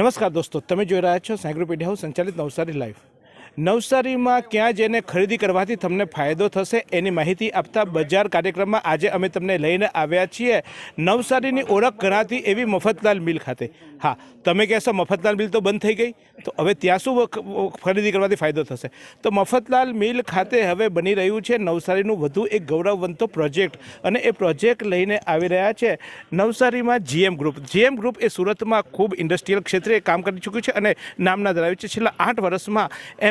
નમસ્કાર દોસ્તો તમે જોઈ રહ્યા છો સાયગ્રોપીડિયા હાઉસ સંચાલિત નવસારી લાઈવ નવસારીમાં ક્યાં જઈને ખરીદી કરવાથી તમને ફાયદો થશે એની માહિતી આપતા બજાર કાર્યક્રમમાં આજે અમે તમને લઈને આવ્યા છીએ. નવસારીની ઓળખ ગણાતી એવી મફતલાલ મિલ ખાતે. હા, તમે કહેશો મફતલાલ મિલ તો બંધ થઈ ગઈ? તો હવે ત્યાં શું ખરીદી કરવાથી ફાયદો થશે? તો મફતલાલ મિલ ખાતે હવે બની રહ્યું છે નવસારીનું વધુ એક ગૌરવવંતો પ્રોજેક્ટ અને એ પ્રોજેક્ટ લઈને આવી રહ્યા છે નવસારીમાં જીએમ ગ્રુપ. જીએમ ગ્રુપ એ સુરતમાં ખૂબ ઇન્ડસ્ટ્રીયલ ક્ષેત્રે કામ કરી ચૂક્યું છે અને નામના ધરાવ્યું છે. છેલ્લા આઠ વર્ષમાં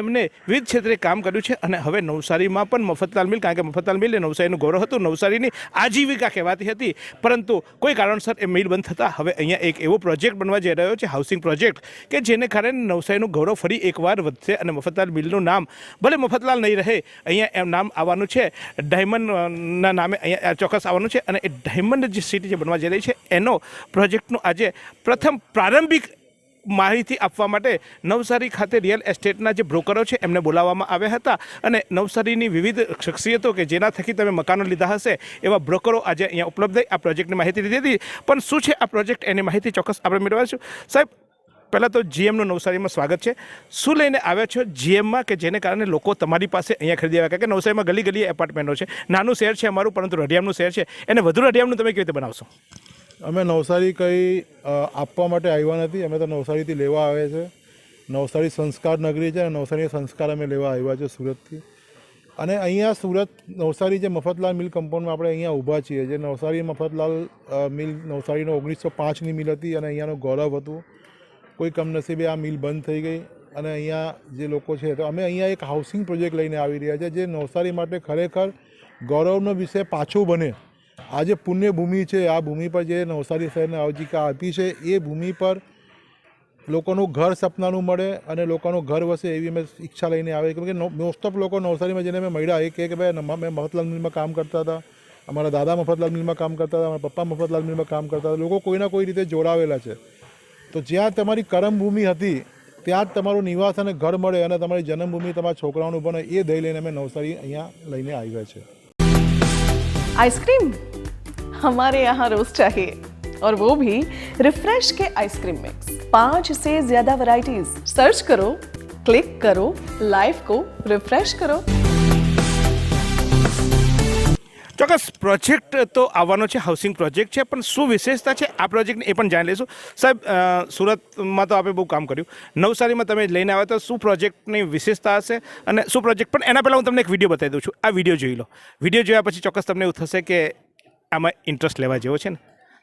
એમને વિવિધ ક્ષેત્રે કામ કર્યું છે અને હવે નવસારીમાં પણ મફતલાલ મિલ, કારણ કે મફતલાલ મિલ એ નવસારીનું ગૌરવ હતું, નવસારીની આજીવિકા કહેવાતી હતી. પરંતુ કોઈ કારણસર એ મિલ બંધ થતાં હવે અહીંયા એક એવો પ્રોજેક્ટ બનવા જઈ રહ્યો છે, હાઉસિંગ પ્રોજેક્ટ, કે જેને કારણે નવસારીનું ગૌરવ ફરી એકવાર વધશે અને મફતલાલ મિલનું નામ, ભલે મફતલાલ નહીં રહે, અહીંયા એમ નામ આવવાનું છે, ડાયમંડના નામે અહીંયા ચોક્કસ આવવાનું છે અને એ ડાયમંડ જે સિટી જે બનવા જઈ રહી છે, એનો પ્રોજેક્ટનું આજે પ્રથમ પ્રારંભિક માહિતી આપવા માટે નવસારી ખાતે રિયલ એસ્ટેટના જે બ્રોકરો છે, એમને બોલાવવામાં આવ્યા હતા. અને નવસારીની વિવિધ શખ્સિયતો કે જેના થકી તમે મકાનો લીધા હશે, એવા બ્રોકરો આજે અહીંયા ઉપલબ્ધ આ પ્રોજેક્ટની માહિતી લીધી હતી. પણ શું છે આ પ્રોજેક્ટ? એની માહિતી ચોક્કસ આપણે મેળવીશું. સાહેબ, પહેલાં તો જીએમનું નવસારીમાં સ્વાગત છે. શું લઈને આવ્યા છો જીએમમાં કે જેને કારણે લોકો તમારી પાસે અહીંયા ખરીદી આવ્યા? કે નવસારીમાં ગલી ગલી એપાર્ટમેન્ટો છે. નાનું શહેર છે અમારું, પરંતુ રઢિયામનું શહેર છે. એને વધુ રઢિયામનું તમે કેવી રીતે બનાવશો? અમે નવસારી કંઈ આપવા માટે આવ્યા નથી. અમે તો નવસારીથી લેવા આવ્યા છે. નવસારી સંસ્કાર નગરી છે અને નવસારી સંસ્કાર અમે લેવા આવ્યા છે સુરતથી. અને અહીંયા સુરત, નવસારી જે મફતલાલ મિલ કમ્પાઉન્ડમાં આપણે અહીંયા ઊભા છીએ, જે નવસારી મફતલાલ મિલ, નવસારીનો ઓગણીસો પાંચની મિલ હતી અને અહીંયાનું ગૌરવ હતું. કોઈ કમનસીબે આ મિલ બંધ થઈ ગઈ અને અહીંયા જે લોકો છે, તો અમે અહીંયા એક હાઉસિંગ પ્રોજેક્ટ લઈને આવી રહ્યા છે, જે નવસારી માટે ખરેખર ગૌરવનો વિષય પાછો બને. આ જે પુણ્યભૂમિ છે, આ ભૂમિ પર જે નવસારી શહેરને આવજીકા આપી છે, એ ભૂમિ પર લોકોનું ઘર સપનાનું મળે અને લોકોનું ઘર વસે એવી મેં ઈચ્છા લઈને આવે. કેમ કે મોસ્ટ ઓફ લોકો નવસારીમાં જેને મેં મળ્યા, એ કે ભાઈ મેં મફતલાલ મિલમાં કામ કરતા હતા, અમારા દાદા મફતલાલ મિલમાં કામ કરતા હતા, અમારા પપ્પા મફતલાલ મિલમાં કામ કરતા હતા. લોકો કોઈના કોઈ રીતે જોડાવેલા છે. તો જ્યાં તમારી કરમભૂમિ હતી, ત્યાં જ તમારું નિવાસ અને ઘર મળે અને તમારી જન્મભૂમિ તમારા છોકરાઓનું બને એ દઈ લઈને મેં નવસારી અહીંયા લઈને આવ્યા છે. આઈસ્ક્રીમ हमारे यहाँ रोज चाहिए और वो भी रिफ्रेश के आइसक्रीम मिक्स पांच से ज्यादा वैरायटीज सर्च करो क्लिक करो लाइफ को रिफ्रेश करो ચોક્કસ પ્રોજેક્ટ તો આવવાનો છે હાઉસિંગ પ્રોજેક્ટ છે પણ શું વિશેષતા છે આ પ્રોજેક્ટની એ પણ જાણી લઈશું સાહેબ અ, સુરતમાં તો આપણે બહુ કામ કર્યું નવસારીમાં તમે લઈને આવ્યા તો શું પ્રોજેક્ટની વિશેષતા હશે અને શું પ્રોજેક્ટ પણ એના પહેલાં હું તમને એક વિડીયો બતાવી દઉં છું આ વિડીયો જોઈ લો વિડીયો જોયા પછી ચોક્કસ તમને એવું થશે કે આમાં ઇન્ટરેસ્ટ લેવા જેવો છે ને?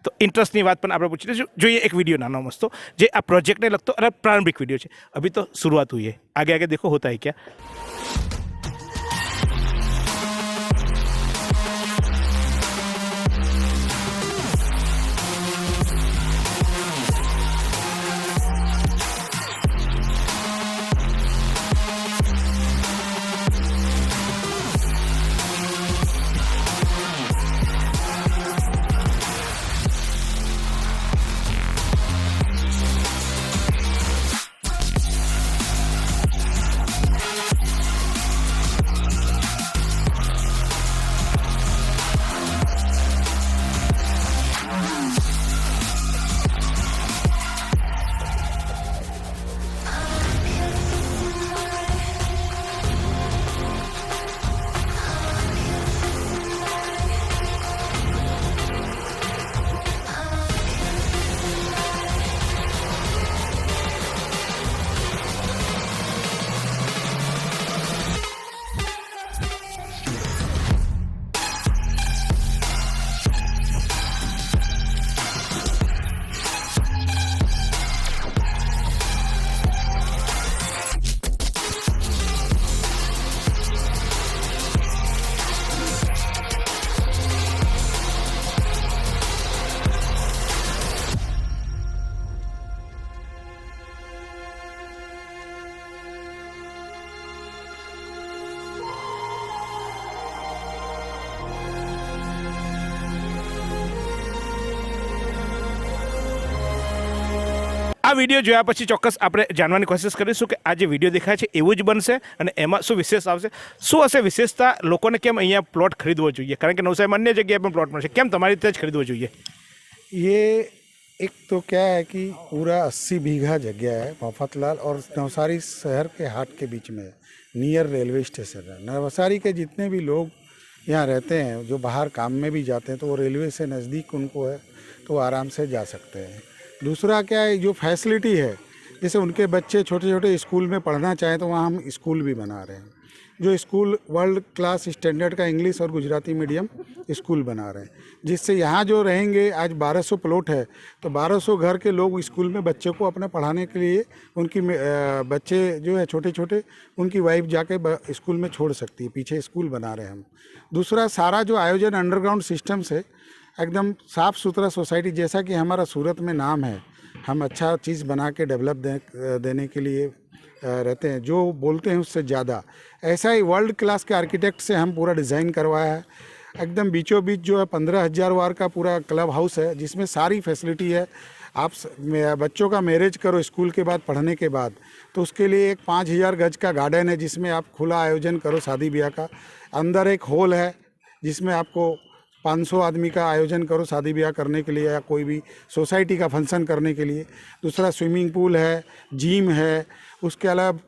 તો ઇન્ટરેસ્ટની વાત પણ આપણે પૂછી જોઈએ એક વીડિયો નાનો મસ્તો જે આ પ્રોજેક્ટને લગતો અને પ્રારંભિક વીડિયો છે. અભી તો શરૂઆત હોઈએ આગે આગે દેખો, હોતા હે ક્યાં? આ વિડીયો જોયા પછી ચોક્કસ આપણે જાણવાની કોશિશ કરીશું કે આ જે વિડીયો દેખાય છે એવું જ બનશે અને એમાં શું વિશેષ આવશે શું હશે વિશેષતા લોકોને કેમ અહીંયા પ્લોટ ખરીદવો જોઈએ કારણ કે નવસારીમાં અન્ય જગ્યાએ પણ પ્લોટ મળશે કેમ તમારી રીતે જ ખરીદવો જોઈએ ये एक तो क्या है कि पूरा अस्सी बीघा जगह है मफतलाल और नवसारी शहर के हाट के बीच में है नियर रेलवे स्टेशन है नवसारी के जितने भी लोग यहाँ रहते हैं जो बाहर काम में भी जाते हैं तो वो रेलवे से नज़दीक उनको है तो वो आराम से जा सकते हैं दूसरा क्या है, जो फैसिलिटी है, जैसे उनके बच्चे छोटे छोटे स्कूल में पढ़ना चाहें तो वहाँ हम स्कूल भी बना रहे हैं। जो स्कूल, वर्ल्ड क्लास स्टैंडर्ड का इंग्लिश और गुजराती मीडियम स्कूल बना रहे हैं। जिससे यहाँ जो रहेंगे, आज 1200 प्लॉट है तो 1200 घर के लोग स्कूल में बच्चे को अपने पढ़ाने के लिए उनकी बच्चे जो है छोटे छोटे उनकी वाइफ जाके स्कूल में छोड़ सकती है, पीछे स्कूल बना रहे हैं हम। दूसरा, सारा जो आयोजन अंडरग्राउंड सिस्टम से एकदम साफ़ सुथरा सोसाइटी जैसा कि हमारा सूरत में नाम है। हम अच्छा चीज़ बना के डेवलप दे, देने के लिए रहते हैं। जो बोलते हैं उससे ज़्यादा। ऐसा ही वर्ल्ड क्लास के आर्किटेक्ट से हम पूरा डिज़ाइन करवाया है। एकदम बीचों बीच जो है पंद्रह हज़ार वार का पूरा क्लब हाउस है जिसमें सारी फैसिलिटी है। आप बच्चों का मैरिज करो स्कूल के बाद पढ़ने के बाद। तो उसके लिए एक पाँच हज़ार गज का गार्डन है जिसमें आप खुला आयोजन करो शादी ब्याह का। अंदर एक हॉल है जिसमें आपको 500 आदमी का आयोजन करो शादी ब्याह करने के लिए या कोई भी सोसाइटी का फ़ंक्शन करने के लिए। दूसरा स्विमिंग पूल है, जिम है, उसके अलावा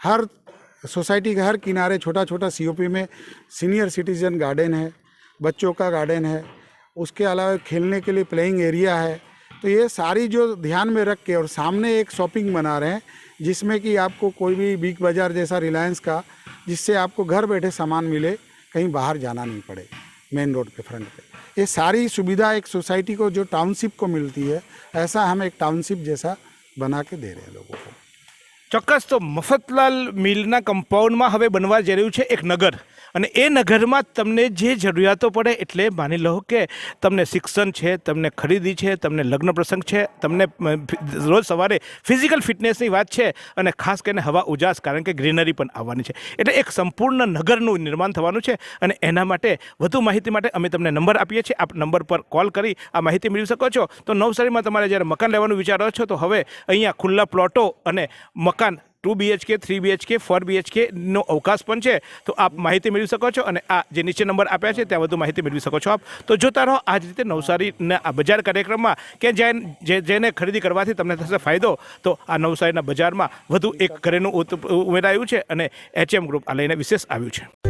हर सोसाइटी के हर किनारे छोटा छोटा सीओपी में सीनियर सिटीजन गार्डन है, बच्चों का गार्डन है, उसके अलावा खेलने के लिए प्लेइंग एरिया है। तो ये सारी जो ध्यान में रख के और सामने एक शॉपिंग बना रहे हैं, जिसमें कि आपको कोई भी बिग बाज़ार जैसा रिलायंस का, जिससे आपको घर बैठे सामान मिले, कहीं बाहर जाना नहीं पड़े। मेन रोड पे फ्रंट पे ये सारी सुविधा एक सोसाइटी को जो टाउनशिप को मिलती है ऐसा हम एक टाउनशिप जैसा बना के दे रहे हैं लोगों को ચોક્કસ તો મફતલાલ મિલના કમ્પાઉન્ડમાં હવે બનવા જઈ રહ્યું છે એક નગર અને એ નગરમાં તમને જે જરૂરિયાતો પડે એટલે માની લો કે તમને શિક્ષણ છે, તમને ખરીદી છે, તમને લગ્ન પ્રસંગ છે, તમને રોજ સવારે ફિઝિકલ ફિટનેસની વાત છે અને ખાસ કરીને હવા ઉજાસ કારણ કે ગ્રીનરી પણ આવવાની છે. એટલે એક સંપૂર્ણ નગરનું નિર્માણ થવાનું છે અને એના માટે વધુ માહિતી માટે અમે તમને નંબર આપીએ છીએ. આપ નંબર પર કોલ કરી આ માહિતી મેળવી શકો છો. તો નવસારીમાં તમારે જ્યારે મકાન લેવાનું વિચારો છો, તો હવે અહીંયા ખુલ્લા પ્લોટો અને મકાન two BHK three BHK four BHK નો અવકાશ પણ છે. તો આપ માહિતી મેળવી શકો છો અને આ જે નીચે નંબર આપ્યા છે, ત્યાં વધુ માહિતી મેળવી શકો છો આપ. તો જોતા રહો આ જ રીતે નવસારીના આ બજાર કાર્યક્રમમાં કે જે, જેને ખરીદી કરવાથી તમને થશે ફાયદો, તો આ નવસારીના બજારમાં વધુ એક ઘરેનું ઉમેરાયું છે અને એચએમ ગ્રુપ આ લઈને વિશેષ આવ્યું છે.